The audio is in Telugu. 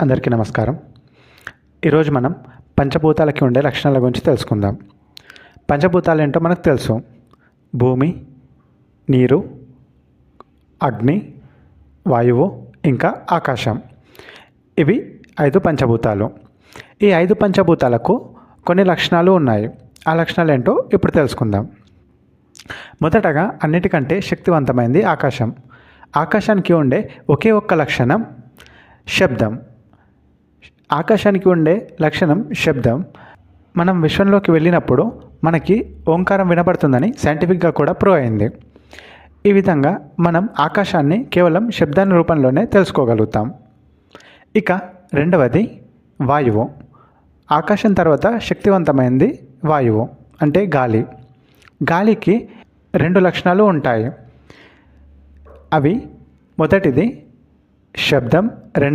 అందరికీ నమస్కారం. ఈరోజు మనం పంచభూతాలకి ఉండే లక్షణాల గురించి తెలుసుకుందాం. పంచభూతాలు ఏంటో మనకు తెలుసు. భూమి నీరు అగ్ని వాయువు ఇంకా ఆకాశం. ఇవి ఐదు పంచభూతాలు. ఈ ఐదు పంచభూతాలకు కొన్ని లక్షణాలు ఉన్నాయి. ఆ లక్షణాలు ఏంటో ఇప్పుడు తెలుసుకుందాం. మొదటగా అన్నిటికంటే శక్తివంతమైంది ఆకాశం. ఆకాశానికి ఉండే ఒకే ఒక్క లక్షణం శబ్దం. ఆకాశానికి ఉండే లక్షణం శబ్దం. మనం విశ్వంలోకి వెళ్ళినప్పుడు మనకి ఓంకారం వినబడుతుందని సైంటిఫిక్గా కూడా ప్రూవ్ అయింది. ఈ విధంగా మనం ఆకాశాన్ని కేవలం శబ్దాన్ని రూపంలోనే తెలుసుకోగలుగుతాం. ఇక రెండవది వాయువు. ఆకాశం తర్వాత శక్తివంతమైనది వాయువు అంటే గాలి. గాలికి రెండు లక్షణాలు ఉంటాయి. అవి మొదటిది శబ్దం రెండు